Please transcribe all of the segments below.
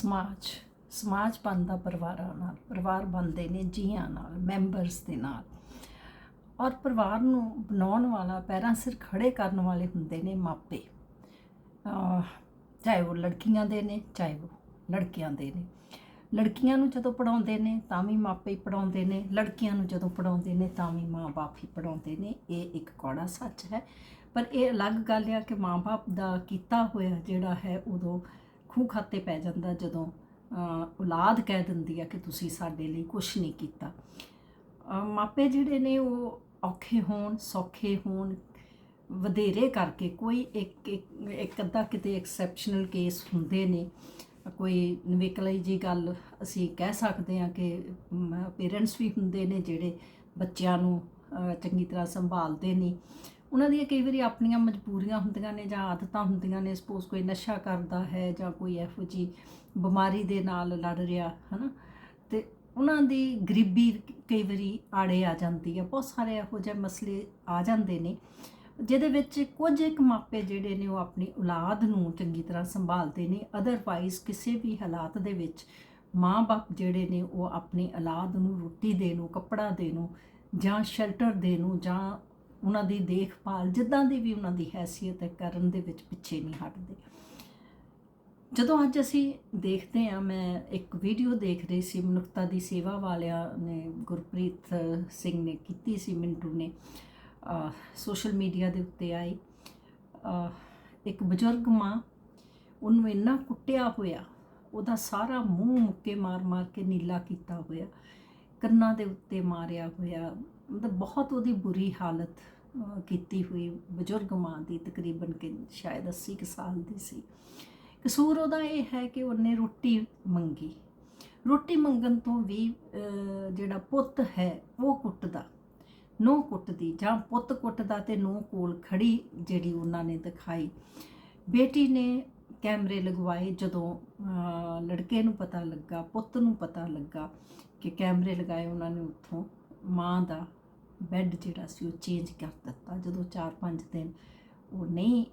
ਸਮਾਜ ਸਮਾਜ ਬਣਦਾ ਪਰਿਵਾਰਾਂ ਨਾਲ, ਪਰਿਵਾਰ ਬਣਦੇ ਨੇ ਜੀਆਂ ਨਾਲ ਮੈਂਬਰਸ ਦੇ ਨਾਲ। ਔਰ ਪਰਿਵਾਰ ਨੂੰ ਬਣਾਉਣ ਵਾਲਾ, ਪੈਰਾਂ ਸਿਰ ਖੜੇ ਕਰਨ ਵਾਲੇ ਹੁੰਦੇ ਨੇ ਮਾਪੇ। ਚਾਹੇ ਉਹ ਲੜਕੀਆਂ ਦੇ ਨੇ, ਚਾਹੇ ਉਹ ਲੜਕਿਆਂ ਦੇ ਨੇ। ਲੜਕੀਆਂ ਨੂੰ ਜਦੋਂ ਪੜਾਉਂਦੇ ਨੇ, ਤਾਂ ਵੀ ਮਾਪੇ ਹੀ ਪੜਾਉਂਦੇ ਨੇ। ਲੜਕੀਆਂ ਨੂੰ ਜਦੋਂ ਪੜਾਉਂਦੇ ਨੇ, ਤਾਂ ਵੀ ਮਾਂ-ਬਾਪ ਹੀ ਪੜਾਉਂਦੇ ਨੇ। ਇਹ ਇੱਕ ਕੌੜਾ ਸੱਚ ਹੈ। ਪਰ ਇਹ ਅਲੱਗ ਗੱਲ ਆ ਕਿ ਮਾਂ-ਬਾਪ ਦਾ ਕੀਤਾ ਹੋਇਆ ਜਿਹੜਾ ਹੈ, ਉਦੋਂ ਖੂਹ ਖਾਤੇ ਪੈ ਜਾਂਦਾ ਜਦੋਂ ਔਲਾਦ ਕਹਿ ਦਿੰਦੀ ਆ ਕਿ ਤੁਸੀਂ ਸਾਡੇ ਲਈ ਕੁਝ ਨਹੀਂ ਕੀਤਾ। ਮਾਪੇ ਜਿਹੜੇ ਨੇ ਉਹ ਔਖੇ ਹੋਣ, ਸੌਖੇ ਹੋਣ, ਵਧੇਰੇ ਕਰਕੇ ਕੋਈ ਇੱਕ ਇੱਕ ਅੱਧਾ ਕਿਤੇ ਐਕਸੈਪਸ਼ਨਲ ਕੇਸ ਹੁੰਦੇ ਨੇ। ਕੋਈ ਨਵੇਕਲੀ ਜੀ ਗੱਲ ਅਸੀਂ ਕਹਿ ਸਕਦੇ ਹਾਂ ਕਿ ਪੇਰੈਂਟਸ ਵੀ ਹੁੰਦੇ ਨੇ ਜਿਹੜੇ ਬੱਚਿਆਂ ਨੂੰ ਚੰਗੀ ਤਰ੍ਹਾਂ ਸੰਭਾਲਦੇ ਨਹੀਂ ਉਹਨਾਂ ਦੀਆਂ ਕਈ ਵਾਰੀ ਆਪਣੀਆਂ ਮਜਬੂਰੀਆਂ ਹੁੰਦੀਆਂ ਨੇ ਜਾਂ ਆਦਤਾਂ ਹੁੰਦੀਆਂ ਨੇ ਸਪੋਜ਼ ਕੋਈ ਨਸ਼ਾ ਕਰਦਾ ਹੈ ਜਾਂ ਕੋਈ ਇਹੋ ਜੀ ਬਿਮਾਰੀ ਦੇ ਨਾਲ ਲੜ ਰਿਹਾ, ਹਨਾ? ਤੇ ਉਹਨਾਂ ਦੀ ਗਰੀਬੀ ਕਈ ਵਾਰੀ ਆੜੇ ਆ ਜਾਂਦੀ ਹੈ, ਬਹੁਤ ਸਾਰੇ ਇਹੋ ਜਿਹੇ ਮਸਲੇ ਆ ਜਾਂਦੇ ਨੇ, ਜਿਹਦੇ ਵਿੱਚ ਕੁਝ ਇੱਕ ਮਾਪੇ ਜਿਹੜੇ ਨੇ ਉਹ ਆਪਣੀ ਔਲਾਦ ਨੂੰ ਚੰਗੀ ਤਰ੍ਹਾਂ ਸੰਭਾਲਦੇ ਨੇ ਅਦਰਵਾਈਜ਼ ਕਿਸੇ ਵੀ ਹਾਲਾਤ ਦੇ ਵਿੱਚ ਮਾਂ-ਬਾਪ ਜਿਹੜੇ ਨੇ ਉਹ ਆਪਣੀ ਔਲਾਦ ਨੂੰ ਰੋਟੀ ਦੇਣ ਨੂੰ ਕੱਪੜਾ ਦੇਣ ਨੂੰ ਜਾਂ ਸ਼ੈਲਟਰ ਦੇਣ ਨੂੰ ਜਾਂ ਉਹਨਾਂ ਦੀ ਦੇਖਭਾਲ, ਜਿੱਦਾਂ ਦੀ ਵੀ ਉਹਨਾਂ ਦੀ ਹੈਸੀਅਤ ਹੈ, ਕਰਨ ਦੇ ਵਿੱਚ ਪਿੱਛੇ ਨਹੀਂ ਹਟਦੇ। ਜਦੋਂ ਅੱਜ ਅਸੀਂ ਦੇਖਦੇ ਹਾਂ, ਮੈਂ ਇੱਕ ਵੀਡੀਓ ਦੇਖ ਰਹੀ ਸੀ, ਮਨੁੱਖਤਾ ਦੀ ਸੇਵਾ ਵਾਲਿਆਂ ਨੇ, ਗੁਰਪ੍ਰੀਤ ਸਿੰਘ ਨੇ ਕੀਤੀ ਸੀ, ਮਿੰਟੂ ਨੇ ਸੋਸ਼ਲ ਮੀਡੀਆ ਦੇ ਉੱਤੇ ਆਈ। ਇੱਕ ਬਜ਼ੁਰਗ ਮਾਂ, ਉਹਨੂੰ ਇੰਨਾ ਕੁੱਟਿਆ ਹੋਇਆ, ਉਹਦਾ ਸਾਰਾ ਮੂੰਹ ਮੁੱਕੇ ਮਾਰ-ਮਾਰ ਕੇ ਨੀਲਾ ਕੀਤਾ ਹੋਇਆ, ਕੰਨਾਂ ਦੇ ਉੱਤੇ ਮਾਰਿਆ ਹੋਇਆ ਮਤਲਬ ਬਹੁਤ ਉਹਦੀ ਬੁਰੀ ਹਾਲਤ ਕੀਤੀ ਹੋਈ ਬਜ਼ੁਰਗ ਮਾਂ ਦੀ, ਤਕਰੀਬਨ ਕਿ ਸ਼ਾਇਦ 80 ਕੁ ਸਾਲ ਦੀ ਸੀ। ਕਸੂਰ ਉਹਦਾ ਇਹ ਹੈ ਕਿ ਉਹਨੇ ਰੋਟੀ ਮੰਗੀ। ਰੋਟੀ ਮੰਗਣ ਤੋਂ ਵੀ ਜਿਹੜਾ ਪੁੱਤ ਹੈ, ਉਹ ਕੁੱਟਦਾ। ਨੋ ਕੁੱਟਦੀ ਜਾਂ ਪੁੱਤ ਕੁੱਟਦਾ ਤੇ ਨੋ ਕੋਲ ਖੜੀ ਜਿਹੜੀ ਉਹਨਾਂ ਨੇ ਦਿਖਾਈ। ਬੇਟੀ ਨੇ ਕੈਮਰੇ ਲਗਵਾਏ ਜਦੋਂ ਲੜਕੇ ਨੂੰ ਪਤਾ ਲੱਗਾ, ਪੁੱਤ ਨੂੰ ਪਤਾ ਲੱਗਾ ਕਿ ਕੈਮਰੇ ਲਗਾਏ ਉਹਨਾਂ ਨੇ ਉੱਥੋਂ, ਮਾਂ ਦਾ। ਬੈੱਡ ਜਿਹੜਾ ਸੀ ਉਹ ਚੇਂਜ ਕਰ ਦਿੱਤਾ। ਜਦੋਂ 4-5 ਦਿਨ ਉਹ ਨਹੀਂ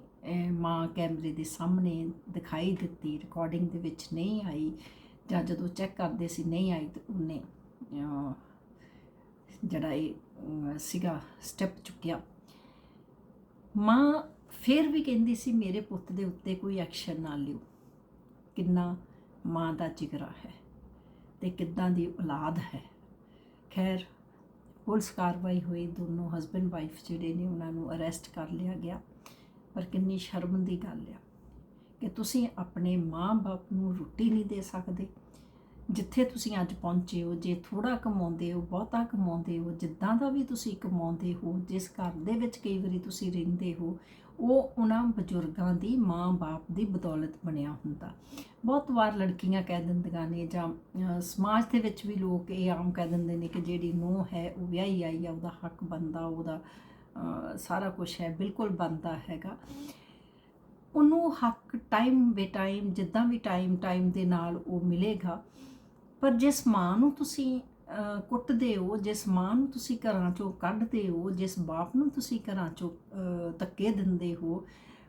ਮਾਂ ਕੈਮਰੇ ਦੇ ਸਾਹਮਣੇ ਦਿਖਾਈ ਦਿੱਤੀ ਰਿਕਾਰਡਿੰਗ ਦੇ ਵਿੱਚ ਨਹੀਂ ਆਈ ਜਾਂ ਜਦੋਂ ਚੈੱਕ ਕਰਦੇ ਸੀ ਨਹੀਂ ਆਈ ਤੇ ਉਹਨੇ ਜਿਹੜਾ ਇਹ ਸੀਗਾ ਸਟੈਪ ਚੁੱਕਿਆ। ਮਾਂ ਫਿਰ ਵੀ ਕਹਿੰਦੀ ਸੀ, ਮੇਰੇ ਪੁੱਤ ਦੇ ਉੱਤੇ ਕੋਈ ਐਕਸ਼ਨ ਨਾ ਲਿਓ। ਕਿੰਨਾ ਮਾਂ ਦਾ ਜਿਗਰਾ ਹੈ ਤੇ ਕਿੱਦਾਂ ਦੀ ਔਲਾਦ ਹੈ। ਖੈਰ ਪੁਲਿਸ ਕਾਰਵਾਈ ਹੋਈ। ਦੋਨੋਂ ਹਸਬੰਡ ਵਾਈਫ ਜਿਹੜੇ ਨੇ, ਉਹਨਾਂ ਨੂੰ ਅਰੈਸਟ ਕਰ ਲਿਆ ਗਿਆ। ਪਰ ਕਿੰਨੀ ਸ਼ਰਮ ਦੀ ਗੱਲ ਆ ਕਿ ਤੁਸੀਂ ਆਪਣੇ ਮਾਂ-ਬਾਪ ਨੂੰ ਰੋਟੀ ਨਹੀਂ ਦੇ ਸਕਦੇ। ਜਿੱਥੇ ਤੁਸੀਂ ਅੱਜ ਪਹੁੰਚੇ ਹੋ, ਜੇ ਥੋੜਾ ਕਮਾਉਂਦੇ ਹੋ, ਬਹੁਤਾ ਕਮਾਉਂਦੇ ਹੋ, ਜਿੱਦਾਂ ਦਾ ਵੀ ਤੁਸੀਂ ਕਮਾਉਂਦੇ ਹੋ, ਜਿਸ ਘਰ ਦੇ ਵਿੱਚ ਕਈ ਵਾਰੀ ਤੁਸੀਂ ਰਹਿੰਦੇ ਹੋ ਉਹ ਉਹਨਾਂ ਬਜ਼ੁਰਗਾਂ ਦੀ ਮਾਂ-ਬਾਪ ਦੀ ਬਦੌਲਤ ਬਣਿਆ ਹੁੰਦਾ। ਬਹੁਤ ਵਾਰ ਲੜਕੀਆਂ ਕਹਿ ਦਿੰਦੀਆਂ ਨੇ ਜਾਂ ਸਮਾਜ ਦੇ ਵਿੱਚ ਵੀ ਲੋਕ ਇਹ ਆਮ ਕਹਿ ਦਿੰਦੇ ਨੇ ਕਿ ਜਿਹੜੀ ਨੂੰਹ ਹੈ ਉਹ ਵਿਆਹੀ ਆਈ ਆ, ਉਹਦਾ ਹੱਕ ਬਣਦਾ, ਉਹਦਾ ਸਾਰਾ ਕੁਝ ਹੈ, ਬਿਲਕੁਲ ਬਣਦਾ ਹੈਗਾ। ਉਹਨੂੰ ਹੱਕ ਟਾਈਮ ਬੇ ਟਾਈਮ, ਜਿੱਦਾਂ ਵੀ ਟਾਈਮ ਟਾਈਮ ਦੇ ਨਾਲ ਉਹ ਮਿਲੇਗਾ। ਪਰ ਜਿਸ ਮਾਂ ਨੂੰ ਤੁਸੀਂ ਕੁੱਟਦੇ ਹੋ, ਜਿਸ ਮਾਂ ਨੂੰ ਤੁਸੀਂ ਘਰਾਂ ਚੋਂ ਕੱਢਦੇ ਹੋ, ਜਿਸ ਬਾਪ ਨੂੰ ਤੁਸੀਂ ਘਰਾਂ ਚੋਂ ਧੱਕੇ ਦਿੰਦੇ ਹੋ,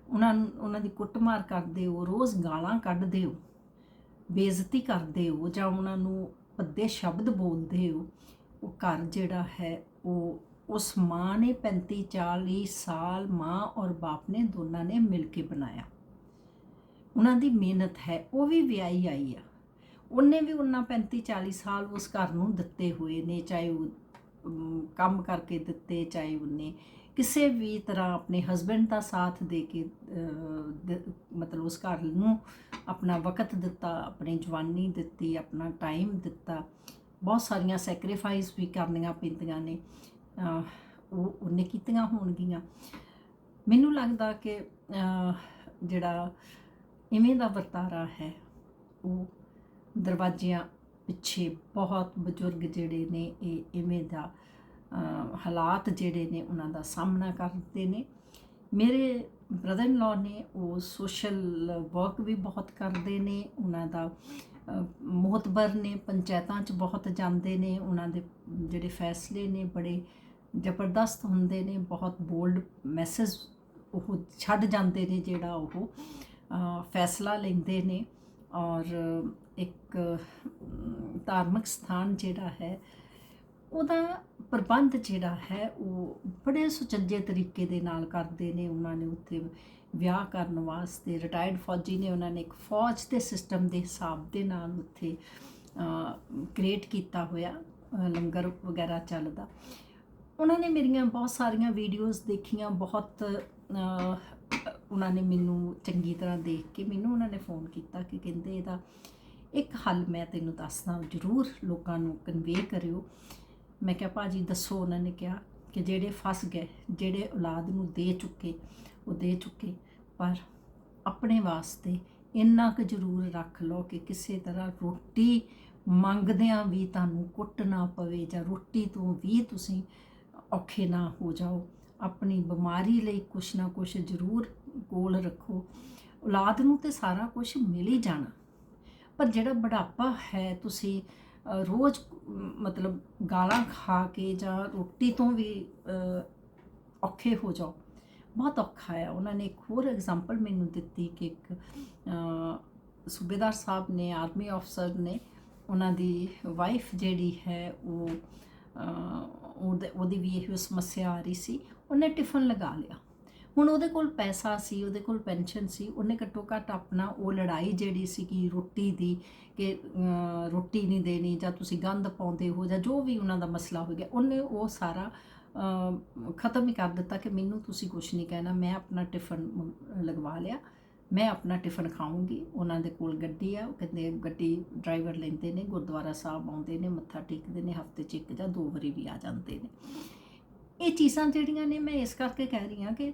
ਉਹਨਾਂ ਨੂੰ, ਉਹਨਾਂ ਦੀ ਕੁੱਟਮਾਰ ਕਰਦੇ ਹੋ, ਰੋਜ਼ ਗਾਲਾਂ ਕੱਢਦੇ ਹੋ, ਬੇਇੱਜ਼ਤੀ ਕਰਦੇ ਹੋ, ਜਾਂ ਉਹਨਾਂ ਨੂੰ ਭੱਦੇ ਸ਼ਬਦ ਬੋਲਦੇ ਹੋ, ਉਹ ਘਰ ਜਿਹੜਾ ਹੈ, ਉਹ ਉਸ ਮਾਂ ਨੇ 35 40 ਸਾਲ ਮਾਂ ਔਰ ਬਾਪ ਨੇ ਦੋਨਾਂ ਨੇ ਮਿਲ ਕੇ ਬਣਾਇਆ। ਉਹਨਾਂ ਦੀ ਮਿਹਨਤ ਹੈ, ਉਹ ਵੀ ਵਿਆਹੀ ਆਈ ਆ। ਉਹਨੇ ਵੀ ਉਹਨਾਂ 35 40 ਸਾਲ ਉਸ ਘਰ ਨੂੰ ਦਿੱਤੇ ਹੋਏ ਨੇ, ਚਾਹੇ ਉਹ ਕੰਮ ਕਰਕੇ ਦਿੱਤੇ, ਚਾਹੇ ਉਹਨੇ ਕਿਸੇ ਵੀ ਤਰ੍ਹਾਂ ਆਪਣੇ ਹਸਬੰਡ ਦਾ ਸਾਥ ਦੇ ਕੇ ਮਤਲਬ ਉਸ ਘਰ ਨੂੰ ਆਪਣਾ ਵਕਤ ਦਿੱਤਾ, ਆਪਣੀ ਜਵਾਨੀ ਦਿੱਤੀ, ਆਪਣਾ ਟਾਈਮ ਦਿੱਤਾ। ਬਹੁਤ ਸਾਰੀਆਂ ਸੈਕਰੀਫਾਈਸ ਵੀ ਕਰਨੀਆਂ ਪੈਂਦੀਆਂ ਨੇ। ਉਹ, ਉਹਨੇ ਕੀਤੀਆਂ ਹੋਣਗੀਆਂ। ਮੈਨੂੰ ਲੱਗਦਾ ਕਿ ਜਿਹੜਾ ਇਵੇਂ ਦਾ ਵਰਤਾਰਾ ਹੈ, ਉਹ ਦਰਵਾਜ਼ਿਆਂ ਪਿੱਛੇ ਬਹੁਤ ਬਜ਼ੁਰਗ ਜਿਹੜੇ ਨੇ ਇਹ ਇਵੇਂ ਦਾ ਹਾਲਾਤ ਜਿਹੜੇ ਨੇ ਉਹਨਾਂ ਦਾ ਸਾਹਮਣਾ ਕਰਦੇ ਨੇ। ਮੇਰੇ ਬ੍ਰਦਰ ਇਨ ਲਾ ਨੇ ਉਹ ਸੋਸ਼ਲ ਵਰਕ ਵੀ ਬਹੁਤ ਕਰਦੇ ਨੇ ਉਹਨਾਂ ਦਾ ਅਹ, ਨੇ ਪੰਚਾਇਤਾਂ 'ਚ ਬਹੁਤ ਜਾਂਦੇ ਨੇ ਉਹਨਾਂ ਦੇ ਜਿਹੜੇ ਫੈਸਲੇ ਨੇ ਬੜੇ ਜ਼ਬਰਦਸਤ ਹੁੰਦੇ ਨੇ ਬਹੁਤ ਬੋਲਡ ਮੈਸੇਜ ਉਹ ਛੱਡ ਜਾਂਦੇ ਨੇ ਜਿਹੜਾ ਉਹ ਫੈਸਲਾ ਲੈਂਦੇ ਨੇ ਔਰ ਇੱਕ ਧਾਰਮਿਕ ਸਥਾਨ ਜਿਹੜਾ ਹੈ, ਉਹਦਾ ਪ੍ਰਬੰਧ ਜਿਹੜਾ ਹੈ, ਉਹ ਬੜੇ ਸੁਚੱਜੇ ਤਰੀਕੇ ਦੇ ਨਾਲ ਕਰਦੇ ਨੇ ਉਹਨਾਂ ਨੇ ਉੱਥੇ ਵਿਆਹ ਕਰਨ ਵਾਸਤੇ। ਰਿਟਾਇਰਡ ਫੌਜੀ ਨੇ ਉਹਨਾਂ ਨੇ ਇੱਕ ਫੌਜ ਦੇ ਸਿਸਟਮ ਦੇ ਹਿਸਾਬ ਦੇ ਨਾਲ ਉੱਥੇ ਕ੍ਰੀਏਟ ਕੀਤਾ ਹੋਇਆ ਲੰਗਰ ਵਗੈਰਾ ਚੱਲਦਾ। ਉਹਨਾਂ ਨੇ ਮੇਰੀਆਂ ਬਹੁਤ ਸਾਰੀਆਂ ਵੀਡੀਓਜ਼ ਦੇਖੀਆਂ, ਬਹੁਤ ਉਹਨਾਂ ਨੇ ਮੈਨੂੰ ਚੰਗੀ ਤਰ੍ਹਾਂ ਦੇਖ ਕੇ ਮੈਨੂੰ ਉਹਨਾਂ ਨੇ ਫੋਨ ਕੀਤਾ ਕਿ ਕਹਿੰਦੇ ਇਹਦਾ ਇੱਕ ਹੱਲ ਮੈਂ ਤੈਨੂੰ ਦੱਸਦਾ, ਜ਼ਰੂਰ ਲੋਕਾਂ ਨੂੰ ਕਨਵੇ ਕਰਿਓ। ਮੈਂ ਕਿਹਾ, ਭਾਜੀ, ਦੱਸੋ। ਉਹਨਾਂ ਨੇ ਕਿਹਾ ਕਿ ਜਿਹੜੇ ਫਸ ਗਏ, ਜਿਹੜੇ ਔਲਾਦ ਨੂੰ ਦੇ ਚੁੱਕੇ, ਉਹ ਦੇ ਚੁੱਕੇ, ਪਰ ਆਪਣੇ ਵਾਸਤੇ ਇੰਨਾ ਕੁ ਜ਼ਰੂਰ ਰੱਖ ਲਓ ਕਿ ਕਿਸੇ ਤਰ੍ਹਾਂ ਰੋਟੀ ਮੰਗਦਿਆਂ ਵੀ ਤੁਹਾਨੂੰ ਕੁੱਟ ਨਾ ਪਵੇ ਜਾਂ ਰੋਟੀ ਤੋਂ ਵੀ ਤੁਸੀਂ ਔਖੇ ਨਾ ਹੋ ਜਾਓ। ਆਪਣੀ ਬਿਮਾਰੀ ਲਈ ਕੁਛ ਨਾ ਕੁਛ ਜ਼ਰੂਰ ਕੋਲ ਰੱਖੋ। ਔਲਾਦ ਨੂੰ ਤੇ ਸਾਰਾ ਕੁਝ ਮਿਲ ਹੀ ਜਾਣਾ। ਪਰ ਜਿਹੜਾ ਬੁਢਾਪਾ ਹੈ ਤੁਸੀਂ ਰੋਜ਼, ਮਤਲਬ ਗਾਲਾਂ ਖਾ ਕੇ ਜਾਂ ਰੋਟੀ ਤੋਂ ਵੀ ਔਖੇ ਹੋ ਜਾਓ, ਬਹੁਤ ਔਖਾ ਹੈ। ਉਹਨਾਂ ਨੇ ਇੱਕ ਹੋਰ ਐਗਜ਼ਾਮਪਲ ਮੈਨੂੰ ਦਿੱਤੀ ਕਿ ਇੱਕ ਸੂਬੇਦਾਰ ਸਾਹਿਬ ਨੇ ਆਰਮੀ ਅਫਸਰ ਨੇ ਉਹਨਾਂ ਦੀ ਵਾਈਫ ਜਿਹੜੀ ਹੈ ਉਹ ਉਹਦੀ ਵੀ ਇਹੋ ਸਮੱਸਿਆ ਆ ਰਹੀ ਸੀ। ਉਹਨੇ ਟਿਫਨ ਲਗਾ ਲਿਆ। ਹੁਣ ਉਹਦੇ ਕੋਲ ਪੈਸਾ ਸੀ, ਉਹਦੇ ਕੋਲ ਪੈਨਸ਼ਨ ਸੀ, ਉਹਨੇ ਘੱਟੋ ਘੱਟ ਆਪਣਾ ਉਹ ਲੜਾਈ ਜਿਹੜੀ ਸੀ ਕਿ ਰੋਟੀ ਦੀ ਕਿ ਰੋਟੀ ਨਹੀਂ ਦੇਣੀ ਜਾਂ ਤੁਸੀਂ ਗੰਦ ਪਾਉਂਦੇ ਹੋ ਜਾਂ ਜੋ ਵੀ ਉਹਨਾਂ ਦਾ ਮਸਲਾ ਹੋ ਗਿਆ, ਉਹਨੇ ਉਹ ਸਾਰਾ ਖਤਮ ਹੀ ਕਰ ਦਿੱਤਾ ਕਿ ਮੈਨੂੰ ਤੁਸੀਂ ਕੁਝ ਨਹੀਂ ਕਹਿਣਾ, ਮੈਂ ਆਪਣਾ ਟਿਫਨ ਲਗਵਾ ਲਿਆ, ਮੈਂ ਆਪਣਾ ਟਿਫਨ ਖਾਊਂਗੀ। ਉਹਨਾਂ ਦੇ ਕੋਲ ਗੱਡੀ ਆ, ਉਹ ਕਹਿੰਦੇ ਗੱਡੀ ਡਰਾਈਵਰ ਲੈਂਦੇ ਨੇ, ਗੁਰਦੁਆਰਾ ਸਾਹਿਬ ਆਉਂਦੇ ਨੇ, ਮੱਥਾ ਟੇਕਦੇ ਨੇ, ਹਫ਼ਤੇ 'ਚ ਇੱਕ ਜਾਂ ਦੋ ਵਾਰੀ ਵੀ ਆ ਜਾਂਦੇ ਨੇ। ਇਹ ਚੀਜ਼ਾਂ ਜਿਹੜੀਆਂ ਨੇ, ਮੈਂ ਇਸ ਕਰਕੇ ਕਹਿ ਰਹੀ ਹਾਂ ਕਿ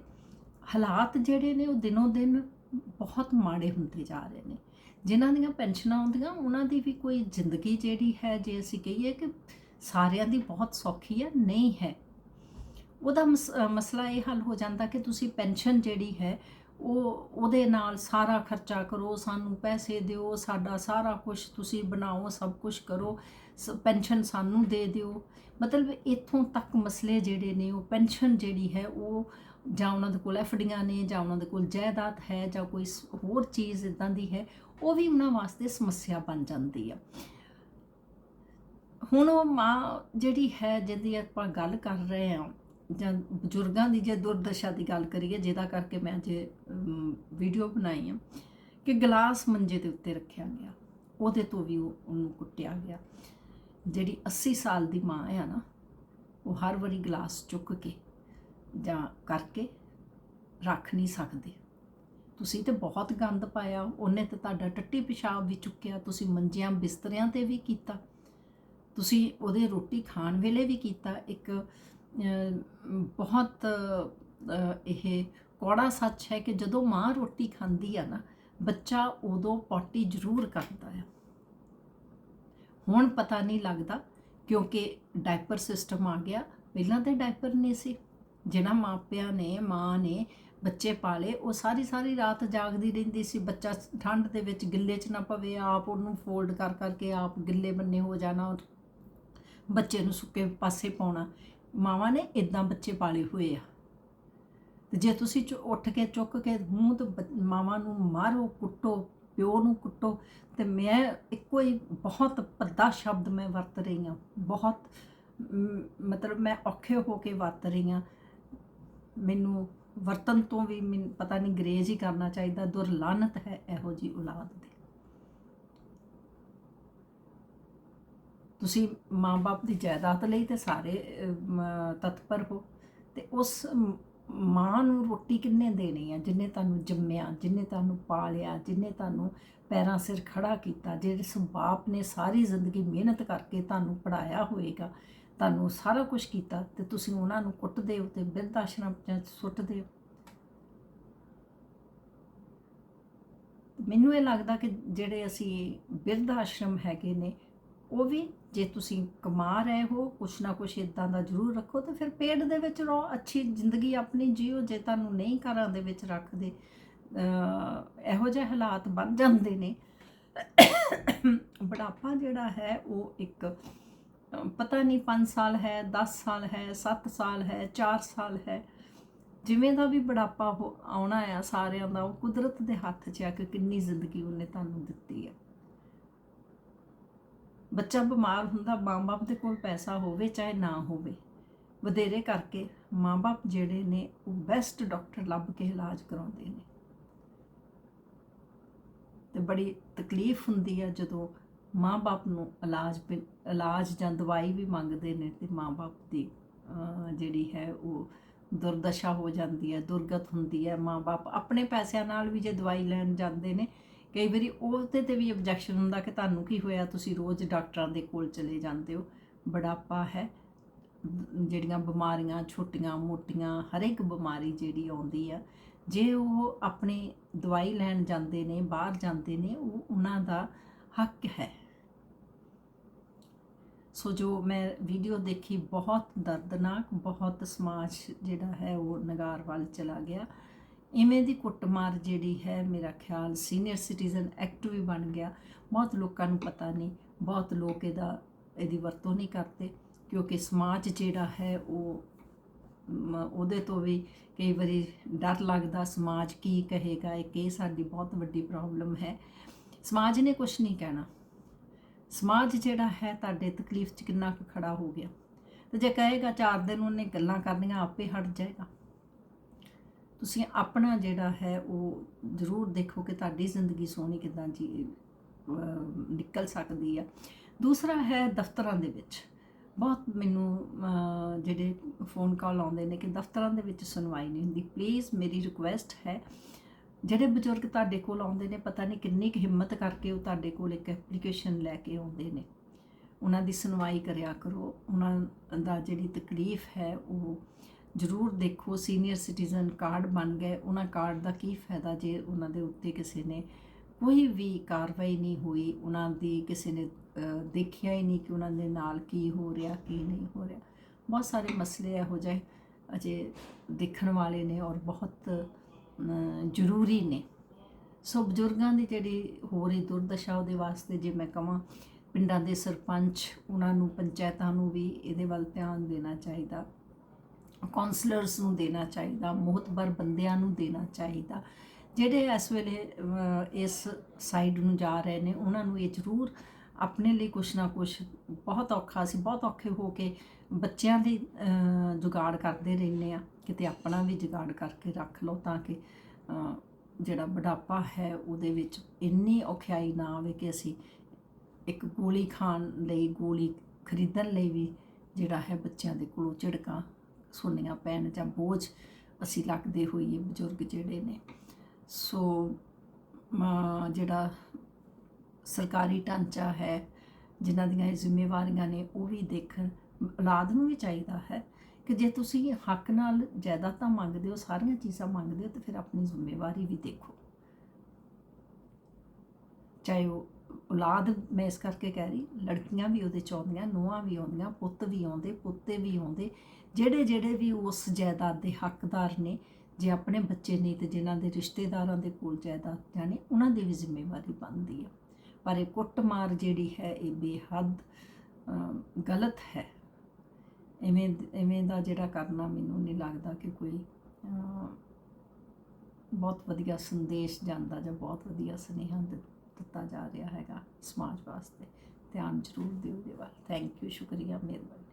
ਹਾਲਾਤ ਜਿਹੜੇ ਨੇ ਉਹ ਦਿਨੋਂ ਦਿਨ ਬਹੁਤ ਮਾੜੇ ਹੁੰਦੇ ਜਾ ਰਹੇ ਨੇ। ਜਿਨ੍ਹਾਂ ਦੀਆਂ ਪੈਨਸ਼ਨਾਂ ਆਉਂਦੀਆਂ, ਉਹਨਾਂ ਦੀ ਵੀ ਕੋਈ ਜ਼ਿੰਦਗੀ ਜਿਹੜੀ ਹੈ, ਜੇ ਅਸੀਂ ਕਹੀਏ ਕਿ ਸਾਰਿਆਂ ਦੀ ਬਹੁਤ ਸੌਖੀ ਹੈ, ਨਹੀਂ ਹੈ। ਉਹਦਾ ਮਸ- ਮਸਲਾ ਇਹ ਹੱਲ ਹੋ ਜਾਂਦਾ ਕਿ ਤੁਸੀਂ ਪੈਨਸ਼ਨ ਜਿਹੜੀ ਹੈ ਉਹ, ਉਹਦੇ ਨਾਲ ਸਾਰਾ ਖਰਚਾ ਕਰੋ, ਸਾਨੂੰ ਪੈਸੇ ਦਿਓ, ਸਾਡਾ ਸਾਰਾ ਕੁਝ ਤੁਸੀਂ ਬਣਾਓ, ਸਭ ਕੁਝ ਕਰੋ, ਸ- ਪੈਨਸ਼ਨ ਸਾਨੂੰ ਦੇ ਦਿਓ। ਮਤਲਬ ਇੱਥੋਂ ਤੱਕ ਮਸਲੇ ਜਿਹੜੇ ਨੇ, ਉਹ ਪੈਨਸ਼ਨ ਜਿਹੜੀ ਹੈ, ਉਹ ਜਾਂ ਉਹਨਾਂ ਦੇ ਕੋਲ ਐਫਡੀਆਂ ਨੇ, ਜਾਂ ਉਹਨਾਂ ਦੇ ਕੋਲ ਜਾਇਦਾਦ ਹੈ, ਜਾਂ ਕੋਈ ਸ- ਹੋਰ ਚੀਜ਼ ਇਦਾਂ ਦੀ ਹੈ, ਉਹ ਵੀ ਉਹਨਾਂ ਵਾਸਤੇ ਸਮੱਸਿਆ ਬਣ ਜਾਂਦੀ ਆ। ਹੁਣ ਉਹ ਮਾਂ ਜਿਹੜੀ ਹੈ, ਜਿਹਦੀ ਆਪਾਂ ਗੱਲ ਕਰ ਰਹੇ ਹਾਂ ਜਾਂ ਬਜ਼ੁਰਗਾਂ ਦੀ ਜੇ ਦੁਰਦਸ਼ਾ ਦੀ ਗੱਲ ਕਰੀਏ, ਜਿਹਦਾ ਕਰਕੇ ਮੈਂ ਜੇ ਵੀਡੀਓ ਬਣਾਈ ਆ, ਕਿ ਗਲਾਸ ਮੰਜੇ ਦੇ ਉੱਤੇ ਰੱਖਿਆ ਗਿਆ। ਉਹਦੇ ਤੋਂ ਵੀ ਉਹਨੂੰ ਕੁੱਟਿਆ ਗਿਆ। ਜਿਹੜੀ 80 ਸਾਲ ਦੀ ਮਾਂ ਆ ਨਾ, ਉਹ ਹਰ ਵਾਰੀ ਗਲਾਸ ਚੁੱਕ ਕੇ ਜਾਂ ਕਰਕੇ ਰੱਖ ਨਹੀਂ ਸਕਦੇ। ਤੁਸੀਂ ਤੇ ਬਹੁਤ ਗੰਦ ਪਾਇਆ, ਉਹਨੇ ਤੇ ਤੁਹਾਡਾ ਟੱਟੀ ਪਿਸ਼ਾਬ ਵੀ ਚੁੱਕਿਆ, ਤੁਸੀਂ ਮੰਜਿਆਂ ਬਿਸਤਰਿਆਂ ਤੇ ਵੀ ਕੀਤਾ। ਤੁਸੀਂ ਉਹਦੇ ਰੋਟੀ ਖਾਣ ਵੇਲੇ ਵੀ ਕੀਤਾ। ਇੱਕ ਬਹੁਤ ਇਹ ਕੌੜਾ ਸੱਚ ਹੈ ਕਿ ਜਦੋਂ ਮਾਂ ਰੋਟੀ ਖਾਂਦੀ ਆ ਨਾ, ਬੱਚਾ ਉਦੋਂ ਪੋਟੀ ਜ਼ਰੂਰ ਕਰਦਾ ਹੈ ਹੁਣ ਪਤਾ ਨਹੀਂ ਲੱਗਦਾ ਕਿਉਂਕਿ ਡਾਈਪਰ ਸਿਸਟਮ ਆ ਗਿਆ। ਪਹਿਲਾਂ ਤੇ ਡਾਈਪਰ ਨਹੀਂ ਸੀ। ਜਿਹਨਾਂ ਮਾਪਿਆਂ ਨੇ, ਮਾਂ ਨੇ ਬੱਚੇ ਪਾਲੇ, ਉਹ ਸਾਰੀ ਸਾਰੀ ਰਾਤ ਜਾਗਦੀ ਰਹਿੰਦੀ ਸੀ। ਬੱਚਾ ਠੰਡ ਦੇ ਵਿੱਚ ਗਿੱਲੇ 'ਚ ਨਾ ਪਵੇ, ਆਪ ਉਹਨੂੰ ਫੋਲਡ ਕਰ ਕਰਕੇ ਆਪ ਗਿੱਲੇ ਬੰਨੇ ਹੋ ਜਾਣਾ, ਬੱਚੇ ਨੂੰ ਸੁੱਕੇ ਪਾਸੇ ਪਾਉਣਾ। ਮਾਵਾਂ ਨੇ ਇਦਾਂ ਬੱਚੇ ਪਾਲੇ ਹੋਏ ਆ। ਤੇ ਜੇ ਤੁਸੀਂ ਚੁ- ਉੱਠ ਕੇ ਚੁੱਕ ਕੇ ਮੂੰਹ ਤੇ ਬ- ਮਾਵਾਂ ਨੂੰ ਮਾਰੋ, ਕੁੱਟੋ, ਪਿਓ ਨੂੰ ਕੁੱਟੋ, ਤੇ ਮੈਂ ਇੱਕੋ ਹੀ ਬਹੁਤ ਭੱਦਾ ਸ਼ਬਦ ਮੈਂ ਵਰਤ ਰਹੀ ਹਾਂ। ਬਹੁਤ ਮਤਲਬ ਮੈਂ ਔਖੇ ਹੋ ਕੇ ਵਰਤ ਰਹੀ ਹਾਂ। ਮੈਨੂੰ ਵਰਤਨ ਤੋਂ ਵੀ ਮੈਨੂੰ, ਪਤਾ ਨਹੀਂ ਗਰੇਜ਼ ਹੀ ਕਰਨਾ ਚਾਹੀਦਾ, ਦੁਰਲਾਨਤ ਹੈ ਇਹੋ ਜੀ ਔਲਾਦ ਦੀ ਤੁਸੀਂ ਮਾਂ-ਬਾਪ ਦੀ ਜਾਇਦਾਦ ਲਈ ਤੇ ਸਾਰੇ ਤਤਪਰ ਹੋ। ਤੇ ਉਸ ਮਾਂ ਨੂੰ ਰੋਟੀ ਕਿੰਨੇ ਦੇਣੀ ਆ? ਜਿਨੇ ਤੁਹਾਨੂੰ ਜੰਮਿਆ, ਜਿਨੇ ਤੁਹਾਨੂੰ ਪਾਲਿਆ, ਜਿਨੇ ਤੁਹਾਨੂੰ ਪੈਰਾਂ ਸਿਰ ਖੜਾ ਕੀਤਾ ਜਿਸ ਬਾਪ ਨੇ ਸਾਰੀ ਜ਼ਿੰਦਗੀ ਮਿਹਨਤ ਕਰਕੇ ਤੁਹਾਨੂੰ ਪੜਾਇਆ ਹੋਏਗਾ ਤੁਹਾਨੂੰ ਸਾਰਾ ਕੁਝ ਕੀਤਾ ਤੇ ਤੁਸੀਂ ਉਹਨਾਂ ਨੂੰ ਕੁੱਟਦੇ ਹੋ ਤੇ ਬਿਰਧ ਆਸ਼ਰਮ 'ਚ ਸੁੱਟਦੇ ਹੋ। ਮੈਨੂੰ ਇਹ ਲੱਗਦਾ ਕਿ ਜਿਹੜੇ ਅਸੀਂ ਬਿਰਧ ਆਸ਼ਰਮ ਹੈਗੇ ਨੇ ਉਹ ਵੀ ਜੇ ਤੁਸੀਂ ਕਮਾ ਰਹੇ ਹੋ, ਕੁਛ ਨਾ ਕੁਛ ਇਦਾਂ ਦਾ ਜ਼ਰੂਰ ਰੱਖੋ ਤੇ ਫਿਰ ਪੇਟ ਦੇ ਵਿੱਚ ਰਹੋ, ਅੱਛੀ ਜ਼ਿੰਦਗੀ ਆਪਣੀ ਜੀਓ, ਜੇ ਤੁਹਾਨੂੰ ਨਹੀਂ ਘਰਾਂ ਦੇ ਵਿੱਚ ਰੱਖਦੇ ਇਹੋ ਜਿਹੇ ਹਾਲਾਤ ਬਣ ਜਾਂਦੇ ਨੇ। ਬੁਢਾਪਾ ਜਿਹੜਾ ਹੈ, ਉਹ ਇੱਕ ਪਤਾ ਨਹੀਂ 5 ਸਾਲ ਹੈ 10 ਸਾਲ ਹੈ 7 ਸਾਲ ਹੈ 4 ਸਾਲ ਹੈ। ਜਿਵੇਂ ਦਾ ਵੀ ਬੁਢਾਪਾ ਹੋ, ਆਉਣਾ ਆ ਸਾਰਿਆਂ ਦਾ, ਉਹ ਕੁਦਰਤ ਦੇ ਹੱਥ 'ਚ ਆ ਕਿ ਕਿੰਨੀ ਜ਼ਿੰਦਗੀ ਉਹਨੇ ਤੁਹਾਨੂੰ ਦਿੱਤੀ ਆ। ਬੱਚਾ ਬਿਮਾਰ ਹੁੰਦਾ, ਮਾਂ-ਬਾਪ ਦੇ ਕੋਲ ਪੈਸਾ ਹੋਵੇ, ਚਾਹੇ ਨਾ ਹੋਵੇ, ਵਧੇਰੇ ਕਰਕੇ ਮਾਂ-ਬਾਪ ਜਿਹੜੇ ਨੇ, ਉਹ ਬੈਸਟ ਡਾਕਟਰ ਲੱਭ ਕੇ ਇਲਾਜ ਕਰਾਉਂਦੇ ਨੇ। ਤੇ ਬੜੀ ਤਕਲੀਫ ਹੁੰਦੀ ਹੈ ਜਦੋਂ ਮਾਂ-ਬਾਪ ਨੂੰ ਇਲਾਜ ਬਿ- ਇਲਾਜ ਜਾਂ ਦਵਾਈ ਵੀ ਮੰਗਦੇ ਨੇ, ਤੇ ਮਾਂ-ਬਾਪ ਦੀ ਜਿਹੜੀ ਹੈ, ਉਹ ਦੁਰਦਸ਼ਾ ਹੋ ਜਾਂਦੀ ਹੈ, ਦੁਰਗਤ ਹੁੰਦੀ ਹੈ। ਮਾਂ-ਬਾਪ ਆਪਣੇ ਪੈਸਿਆਂ ਨਾਲ ਵੀ ਜੇ ਦਵਾਈ ਲੈਣ ਜਾਂਦੇ ਨੇ ਕਈ ਵਾਰੀ ਉਹਦੇ ਤੇ ਵੀ ਆਬਜੈਕਸ਼ਨ ਹੁੰਦਾ ਕਿ ਤੁਹਾਨੂੰ ਕੀ ਹੋਇਆ, ਤੁਸੀਂ ਰੋਜ਼ ਡਾਕਟਰਾਂ ਦੇ ਕੋਲ ਚਲੇ ਜਾਂਦੇ ਹੋ। ਬੜਾਪਾ ਹੈ, ਜਿਹੜੀਆਂ ਬਿਮਾਰੀਆਂ ਛੋਟੀਆਂ, ਮੋਟੀਆਂ, ਹਰ ਇੱਕ ਬਿਮਾਰੀ ਜਿਹੜੀ ਆਉਂਦੀ ਆ, ਜੇ ਉਹ ਆਪਣੀ ਦਵਾਈ ਲੈਣ ਜਾਂਦੇ ਨੇ, ਬਾਹਰ ਜਾਂਦੇ ਨੇ, ਉਹ ਉਹਨਾਂ ਦਾ ਹੱਕ ਹੈ। ਸੋ ਜੋ ਮੈਂ ਵੀਡੀਓ ਦੇਖੀ, ਬਹੁਤ ਦਰਦਨਾਕ, ਬਹੁਤ ਸਮਾਜ ਜਿਹੜਾ ਹੈ, ਉਹ ਨਗਾਰ ਵੱਲ ਚਲਾ ਗਿਆ। ਇਵੇਂ ਦੀ ਕੁੱਟਮਾਰ ਜਿਹੜੀ ਹੈ ਮੇਰਾ ਖਿਆਲ ਸੀਨੀਅਰ ਸਿਟੀਜ਼ਨ ਐਕਟ ਵੀ ਬਣ ਗਿਆ। ਬਹੁਤ ਲੋਕਾਂ ਨੂੰ ਪਤਾ ਨਹੀਂ, ਬਹੁਤ ਲੋਕ ਇਹਦਾ, ਇਹਦੀ ਵਰਤੋਂ ਨਹੀਂ ਕਰਦੇ, ਕਿਉਂਕਿ ਸਮਾਜ ਜਿਹੜਾ ਹੈ ਉਹ ਉਹਦੇ ਤੋਂ ਵੀ ਕਈ ਵਾਰੀ ਡਰ ਲੱਗਦਾ ਸਮਾਜ ਕੀ ਕਹੇਗਾ, ਇਹ ਕਿ ਸਾਡੀ ਬਹੁਤ ਵੱਡੀ ਪ੍ਰੋਬਲਮ ਹੈ। ਸਮਾਜ ਨੇ ਕੁਝ ਨਹੀਂ ਕਹਿਣਾ। ਸਮਾਜ ਜਿਹੜਾ ਹੈ ਤੁਹਾਡੇ ਤਕਲੀਫ 'ਚ ਕਿੰਨਾ ਕੁ ਖੜਾ ਹੋ ਗਿਆ। ਤੇ ਜੇ ਕਹੇਗਾ ਚਾਰ ਦਿਨ ਉਹਨੇ ਗੱਲਾਂ ਕਰਨੀਆਂ, ਆਪੇ ਹਟ ਜਾਏਗਾ। ਤੁਸੀਂ ਆਪਣਾ ਜਿਹੜਾ ਹੈ ਉਹ ਜ਼ਰੂਰ ਦੇਖੋ ਕਿ ਤੁਹਾਡੀ ਜ਼ਿੰਦਗੀ ਸੋਹਣੀ ਕਿਦਾਂ ਜੀ ਨਿਕਲ ਸਕਦੀ ਆ। ਦੂਸਰਾ ਹੈ ਦਫ਼ਤਰਾਂ ਦੇ ਵਿੱਚ। ਬਹੁਤ ਮੈਨੂੰ ਜਿਹੜੇ ਫੋਨ ਕਾਲ ਆਉਂਦੇ ਨੇ ਕਿ ਦਫ਼ਤਰਾਂ ਦੇ ਵਿੱਚ ਸੁਣਵਾਈ ਨਹੀਂ ਹੁੰਦੀ। ਪਲੀਜ਼ ਮੇਰੀ ਰਿਕੁਐਸਟ ਹੈ, ਜਿਹੜੇ ਬਜ਼ੁਰਗ ਤੁਹਾਡੇ ਕੋਲ ਆਉਂਦੇ ਨੇ, ਪਤਾ ਨਹੀਂ ਕਿੰਨੀ ਕੁ ਹਿੰਮਤ ਕਰਕੇ ਉਹ ਤੁਹਾਡੇ ਕੋਲ ਇੱਕ ਐਪਲੀਕੇਸ਼ਨ ਲੈ ਕੇ ਆਉਂਦੇ ਨੇ। ਉਹਨਾਂ ਦੀ ਸੁਣਵਾਈ ਕਰਿਆ ਕਰੋ। ਉਹਨਾਂ ਦਾ ਜਿਹੜੀ ਤਕਲੀਫ ਹੈ, ਉਹ ਜ਼ਰੂਰ ਦੇਖੋ, ਸੀਨੀਅਰ ਸਿਟੀਜ਼ਨ ਕਾਰਡ ਬਣ ਗਏ। ਉਹਨਾਂ ਕਾਰਡ ਦਾ ਕੀ ਫਾਇਦਾ ਜੇ ਉਹਨਾਂ ਦੇ ਉੱਤੇ ਕਿਸੇ ਨੇ ਕੋਈ ਵੀ ਕਾਰਵਾਈ ਨਹੀਂ ਹੋਈ, ਉਹਨਾਂ ਦੀ ਕਿਸੇ ਨੇ ਦੇਖਿਆ ਹੀ ਨਹੀਂ ਕਿ ਉਹਨਾਂ ਦੇ ਨਾਲ ਕੀ ਹੋ ਰਿਹਾ, ਕੀ ਨਹੀਂ ਹੋ ਰਿਹਾ। ਬਹੁਤ ਸਾਰੇ ਮਸਲੇ ਇਹੋ ਜਿਹੇ ਅਜੇ ਦੇਖਣ ਵਾਲੇ ਨੇ ਔਰ ਬਹੁਤ ਜ਼ਰੂਰੀ ਨੇ। ਸੋ ਬਜ਼ੁਰਗਾਂ ਦੀ ਜਿਹੜੀ ਹੋ ਰਹੀ ਦੁਰਦਸ਼ਾ, ਉਹਦੇ ਵਾਸਤੇ ਜੇ ਮੈਂ ਕਹਾਂ ਪਿੰਡਾਂ ਦੇ ਸਰਪੰਚ, ਉਹਨਾਂ ਨੂੰ, ਪੰਚਾਇਤਾਂ ਨੂੰ ਵੀ ਇਹਦੇ ਵੱਲ ਧਿਆਨ ਦੇਣਾ ਚਾਹੀਦਾ। ਕਾਉਂਸਲਰਸ ਨੂੰ ਦੇਣਾ ਚਾਹੀਦਾ, ਮੋਹਤਬਰ ਬੰਦਿਆਂ ਨੂੰ ਦੇਣਾ ਚਾਹੀਦਾ। ਜਿਹੜੇ ਇਸ ਵੇਲੇ ਇਸ ਸਾਈਡ ਨੂੰ ਜਾ ਰਹੇ ਨੇ, ਉਹਨਾਂ ਨੂੰ ਇਹ ਜ਼ਰੂਰ ਆਪਣੇ ਲਈ ਕੁਛ ਨਾ ਕੁਛ ਬਹੁਤ ਔਖਾ ਸੀ ਬਹੁਤ ਔਖੇ ਹੋ ਕੇ ਬੱਚਿਆਂ ਦੀ ਜੁਗਾੜ ਕਰਦੇ ਰਹਿੰਦੇ ਆ ਕਿਤੇ ਆਪਣਾ ਵੀ ਜੁਗਾੜ ਕਰਕੇ ਰੱਖ ਲਓ ਤਾਂ ਕਿ ਜਿਹੜਾ ਬੁਢਾਪਾ ਹੈ ਉਹਦੇ ਵਿੱਚ ਇੰਨੀ ਔਖਿਆਈ ਨਾ ਆਵੇ ਕਿ ਅਸੀਂ ਇੱਕ ਗੋਲੀ ਖਾਣ ਲਈ, ਗੋਲੀ ਖਰੀਦਣ ਲਈ ਵੀ ਜਿਹੜਾ ਹੈ ਬੱਚਿਆਂ ਦੇ ਕੋਲੋਂ ਝਿੜਕਾਂ ਸੁਣਨੀਆਂ ਪੈਣ ਜਾਂ ਬੋਝ ਅਸੀਂ ਲੱਗਦੇ ਹੋਈਏ ਬਜ਼ੁਰਗ ਜਿਹੜੇ ਨੇ। ਸੋ ਜਿਹੜਾ ਸਰਕਾਰੀ ਢਾਂਚਾ ਹੈ, ਜਿਨ੍ਹਾਂ ਦੀਆਂ ਇਹ ਜ਼ਿੰਮੇਵਾਰੀਆਂ ਨੇ, ਉਹ ਵੀ ਦੇਖਣ ਔਲਾਦ ਨੂੰ ਵੀ ਚਾਹੀਦਾ ਹੈ ਕਿ ਜੇ ਤੁਸੀਂ ਹੱਕ ਨਾਲ ਜਾਇਦਾਦਾਂ ਮੰਗਦੇ ਹੋ, ਸਾਰੀਆਂ ਚੀਜ਼ਾਂ ਮੰਗਦੇ ਹੋ, ਤਾਂ ਫਿਰ ਆਪਣੀ ਜ਼ਿੰਮੇਵਾਰੀ ਵੀ ਦੇਖੋ। ਚਾਹੇ ਉਹ ਔਲਾਦ ਮੈਂ ਇਸ ਕਰਕੇ ਕਹਿ ਰਹੀ, ਲੜਕੀਆਂ ਵੀ ਉਹਦੇ ਚ ਆਉਂਦੀਆਂ, ਨੂੰਹਾਂ ਵੀ ਆਉਂਦੀਆਂ, ਪੁੱਤ ਵੀ ਆਉਂਦੇ, ਪੁੱਤੇ ਵੀ ਆਉਂਦੇ, ਜਿਹੜੇ ਜਿਹੜੇ ਵੀ ਉਸ ਜਾਇਦਾਦ ਦੇ ਹੱਕਦਾਰ ਨੇ, ਜੇ ਆਪਣੇ ਬੱਚੇ ਨਹੀਂ ਤੇ ਜਿਨ੍ਹਾਂ ਦੇ ਰਿਸ਼ਤੇਦਾਰਾਂ ਦੇ ਕੋਲ ਜਾਇਦਾਦ ਜਾਣੇ, ਉਹਨਾਂ ਦੀ ਵੀ ਜ਼ਿੰਮੇਵਾਰੀ ਬਣਦੀ ਹੈ ਪਰ ਇਹ ਕੁੱਟਮਾਰ ਜਿਹੜੀ ਹੈ, ਇਹ ਬੇਹੱਦ ਗਲਤ ਹੈ। ਐਵੇਂ ਐਵੇਂ ਦਾ ਜਿਹੜਾ ਕਰਨਾ ਮੈਨੂੰ ਨਹੀਂ ਲੱਗਦਾ ਕਿ ਕੋਈ ਬਹੁਤ ਵਧੀਆ ਸੰਦੇਸ਼ ਜਾਂਦਾ ਜਾਂ ਬਹੁਤ ਵਧੀਆ ਸੁਨੇਹਾ ਦਿੰਦਾ ਦਿੱਤਾ ਜਾ ਰਿਹਾ ਹੈਗਾ ਸਮਾਜ ਵਾਸਤੇ। ਧਿਆਨ ਜ਼ਰੂਰ ਦਿਓ ਇਹਦੇ ਵੱਲ। ਥੈਂਕ ਯੂ ਸ਼ੁਕਰੀਆ, ਮਿਹਰਬਾਨੀ।